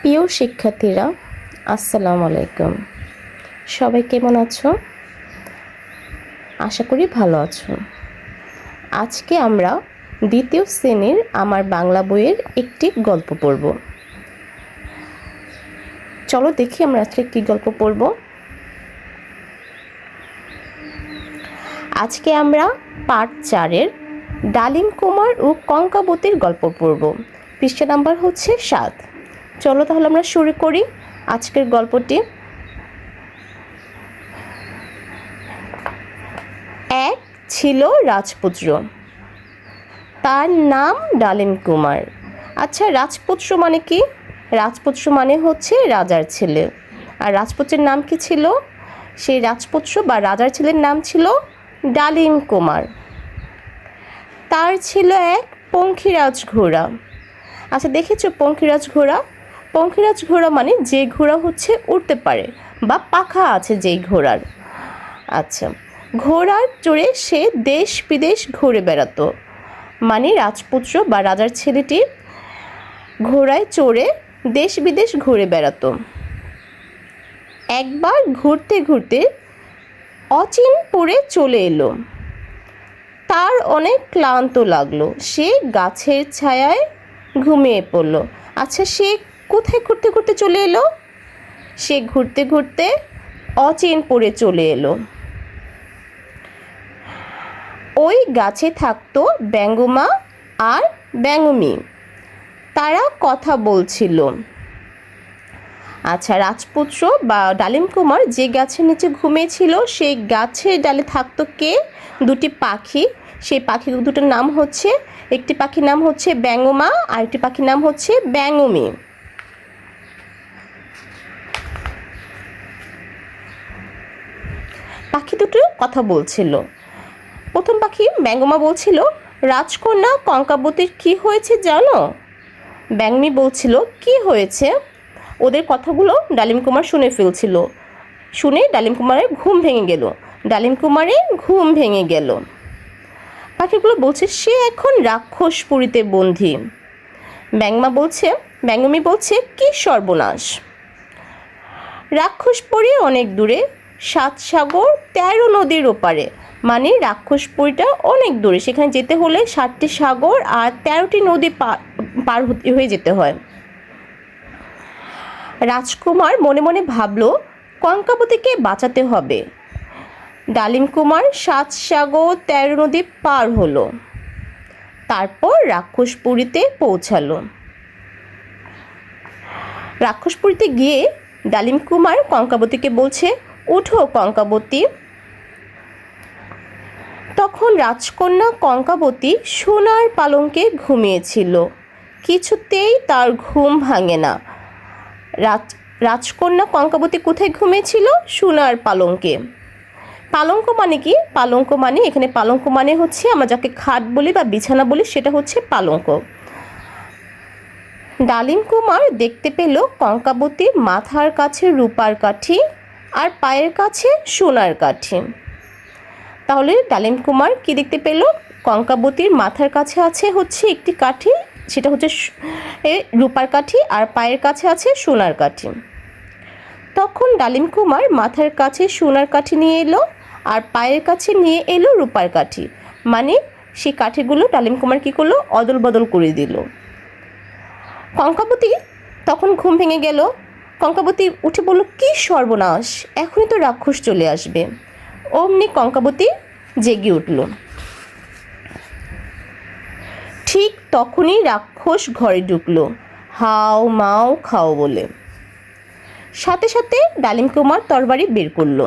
প্রিয় শিক্ষার্থীরা, আসসালামু আলাইকুম। সবাই কেমন আছো? আশা করি ভালো আছো। আজকে আমরা দ্বিতীয় শ্রেণির আমার বাংলা বইয়ের একটি গল্প পড়ব। চলো দেখি আমরা আজকে কী গল্প পড়ব। আজকে আমরা পার্ট চারের ডালিম কুমার ও কঙ্কাবতীর গল্প পড়ব। পৃষ্ঠা নাম্বার হচ্ছে সাত। চলো তাহলে আমরা শুরু করি আজকের গল্পটি। এক ছিল রাজপুত্র। তার নাম ডালিম কুমার। আচ্ছা রাজপুত্র মানে কি? রাজপুত্র মানে হচ্ছে রাজার ছেলে। আর রাজপুত্রের নাম কি ছিল? সেই রাজপুত্র বা রাজার ছেলের নাম ছিল ডালিম কুমার। তার ছিল এক পঙ্খিরাজ ঘোড়া। আচ্ছা দেখেছ পঙ্খিরাজ ঘোড়া? পঙ্খিরাজ ঘোড়া মানে যে ঘোড়া হচ্ছে উড়তে পারে, বা পাখা আছে যেই ঘোড়ার। আচ্ছা ঘোড়ার চড়ে সে দেশ বিদেশ ঘুরে বেড়াতো। মানে রাজপুত্র বা রাজার ছেলেটি ঘোড়ায় চড়ে দেশ বিদেশ ঘুরে বেড়াতো। একবার ঘুরতে ঘুরতে অচিন পড়ে চলে এলো। তার অনেক ক্লান্ত লাগল। সে গাছের ছায়ায় ঘুমিয়ে পড়ল। আচ্ছা সে কোথায় ঘুরতে ঘুরতে চলে এলো? সে ঘুরতে ঘুরতে অচেন পড়ে চলে এলো। ওই গাছে থাকতো ব্যাঙ্গমা আর ব্যাঙ্গমি। তারা কথা বলছিল। আচ্ছা রাজপুত্র বা ডালিম কুমার যে গাছের নিচে ঘুমিয়েছিল, সেই গাছের ডালে থাকতো কে? দুটি পাখি। সেই পাখি দুটোর নাম হচ্ছে, একটি পাখির নাম হচ্ছে ব্যাঙ্গমা আর একটি পাখির নাম হচ্ছে ব্যঙ্গমি। পাখি দুটো কথা বলছিল। প্রথম পাখি ব্যাঙ্গমা বলছিল, রাজকন্যা, কঙ্কাবতীর কি হয়েছে জানো? ব্যাংমি বলছিল, কি হয়েছে? ওদের কথাগুলো ডালিম কুমার শুনে ফেলছিল। শুনে ডালিম কুমারের ঘুম ভেঙে গেল। ডালিম কুমারের ঘুম ভেঙে গেল। পাখিগুলো বলছে, সে এখন রাক্ষস পুরীতে বন্ধি ব্যাংমা বলছে, ব্যাঙ্গমি বলছে, কি সর্বনাশ। রাক্ষস রাক্ষসপুরী অনেক দূরে সাত সাগর, তেরো নদীর ওপারে। মানে রাক্ষসপুরীটা অনেক দূরে। সেখানে যেতে হলে সাতটি সাগর আর তেরোটি নদী পার হয়ে যেতে হয়। রাজকুমার মনে মনে ভাবলো কঙ্কাবতীকে বাঁচাতে হবে। ডালিম কুমার সাত সাগর, তেরো নদী পার হলো। তারপর রাক্ষসপুরীতে পৌঁছালো। রাক্ষসপুরীতে গিয়ে ডালিম কুমার কঙ্কাবতীকে বলছে উঠো, কঙ্কাবতী। তখন রাজকন্যা কঙ্কাবতী সোনার পালঙ্কে ঘুমিয়েছিল। কিছুতেই তার ঘুম ভাঙে না। রাজ, রাজকন্যা কঙ্কাবতী কোথায় ঘুমিয়েছিল? সোনার পালঙ্কে। পালঙ্ক মানে কি? পালঙ্ক মানে এখানে পালঙ্ক মানে হচ্ছে আমরা যাকে খাট বলি বা বিছানা বলি, সেটা হচ্ছে পালঙ্ক। ডালিম কুমার দেখতে পেল কঙ্কাবতীর মাথার কাছে রূপার কাঠি আর পায়ের কাছে সোনার কাঠি। তাহলে ডালিম কুমার কি দেখতে পেল? কঙ্কাবতীর মাথার কাছে আছে হচ্ছে একটি কাঠি, সেটা হচ্ছে রূপার কাঠি আর পায়ের কাছে আছে সোনার কাঠি। তখন ডালিম কুমার মাথার কাছে সোনার কাঠি নিয়ে এলো আর পায়ের কাছে নিয়ে এলো রূপার কাঠি। মানে সেই কাঠিগুলো ডালিম কুমার কী করল? অদল বদল করে দিল। কঙ্কাবতী তখন ঘুম ভেঙে গেল। কঙ্কাবতী উঠে বলল, কি সর্বনাশ! এখনই তো রাক্ষস চলে আসবে। অমনি কঙ্কাবতী জেগে উঠল। ঠিক তখনই রাক্ষস ঘরে ঢুকলো। হাও, মাও, খাও বলে। সাথে সাথে ডালিম কুমার তরবারি বের করল।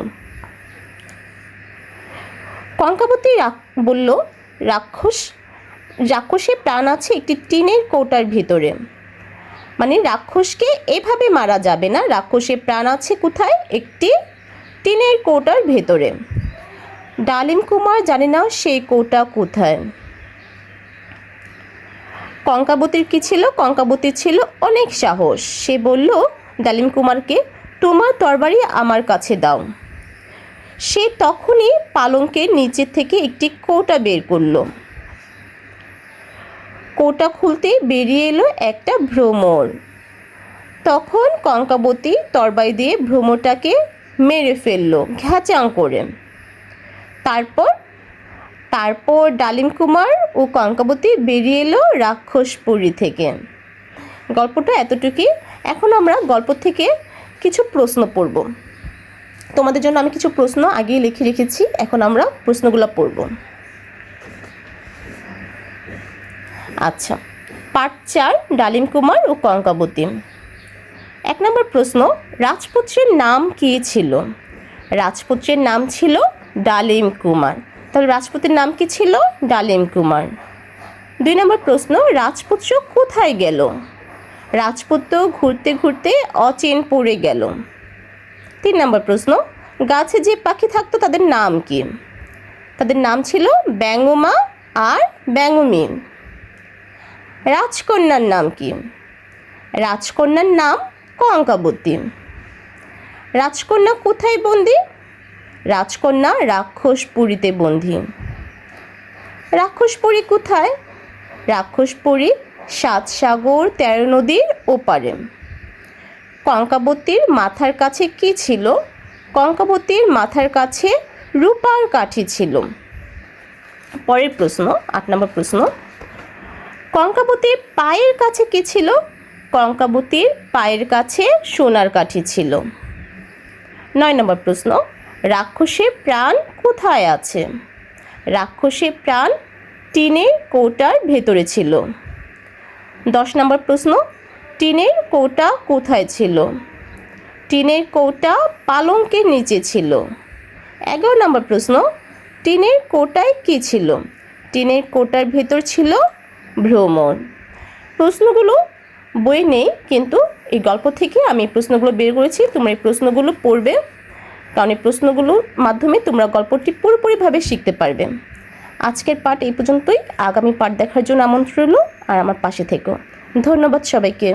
কঙ্কাবতী বলল, রাক্ষস রাক্ষসে প্রাণ আছে একটি টিনের কৌটার ভিতরে। মানে রাক্ষসকে এভাবে মারা যাবে না। রাক্ষসের প্রাণ আছে কোথায়? একটি টিনের কৌটার ভেতরে। ডালিম কুমার জানে না সেই কৌটা কোথায়। কঙ্কাবতীর কি ছিল? কঙ্কাবতীর ছিল অনেক সাহস। সে বলল, ডালিম কুমারকে তোমার তরবারি আমার কাছে দাও। সে তখনই পালঙ্কের নিচের থেকে একটি কৌটা বের করল। কৌটা খুলতেই বেরিয়ে এলো একটা ভ্রমর। তখন কঙ্কাবতী তরবাই দিয়ে ভ্রমরটাকে মেরে ফেলল, ঘ্যাচাং করে। তারপর তারপর ডালিম কুমার ও কঙ্কাবতী বেরিয়ে এলো রাক্ষসপুরী থেকে। গল্পটা এতটুকুই। এখন আমরা গল্প থেকে কিছু প্রশ্ন পড়ব। তোমাদের জন্য আমি কিছু প্রশ্ন আগেই লিখে রেখেছি, এখন আমরা প্রশ্নগুলো পড়ব। আচ্ছা পার্ট চার, ডালিম কুমার ও কঙ্কাবতী এক নম্বর প্রশ্ন, রাজপুত্রের নাম কী ছিল? রাজপুত্রের নাম ছিল ডালিম কুমার। তাহলে রাজপুতের নাম কি ছিল? ডালিম কুমার। দুই নম্বর প্রশ্ন, রাজপুত্র কোথায় গেল? রাজপুত্র ঘুরতে ঘুরতে অচেন পড়ে গেল। তিন নম্বর প্রশ্ন, গাছে যে পাখি থাকতো তাদের নাম কি? তাদের নাম ছিল ব্যাঙ্গমা আর ব্যাঙ্গমি রাজকন্যার নাম কি? রাজকন্যার নাম কঙ্কাবতী। রাজকন্যা কোথায় বন্দি? রাজকন্যা রাক্ষসপুরীতে বন্দি। রাক্ষসপুরী কোথায়? রাক্ষসপুরী সাত সাগর তেরো নদীর ওপারে। কঙ্কাবতীর মাথার কাছে কি ছিল? কঙ্কাবতীর মাথার কাছে রূপার কাঠি ছিল। পরের প্রশ্ন, আট নম্বর প্রশ্ন। কঙ্কাবতীর পায়ের কাছে কি ছিল? কঙ্কাবতীর পায়ের কাছে সোনার কাঠি ছিল। নয় নম্বর প্রশ্ন, রাক্ষসের প্রাণ কোথায় আছে? রাক্ষসের প্রাণ টিনের কৌটার ভেতরে ছিল। দশ নম্বর প্রশ্ন, টিনের কৌটা কোথায় ছিল? টিনের কৌটা পালঙ্কের নিচে ছিল। এগারো নম্বর প্রশ্ন, টিনের কোটায় কী ছিল? টিনের কোটার ভেতর ছিল ভ্রমণ। প্রশ্নগুলো বই নেই, কিন্তু এই গল্প থেকে আমি প্রশ্নগুলো বের করেছি, তোমরা এই প্রশ্নগুলো পড়বে। কারণ এই প্রশ্নগুলোর মাধ্যমে তোমরা গল্পটি পুরোপুরিভাবে শিখতে পারবে। আজকের পাঠ এই পর্যন্তই। আগামী পাঠ দেখার জন্য আমন্ত্রণ রইল, আর আমার পাশে থেকো। ধন্যবাদ সবাইকে।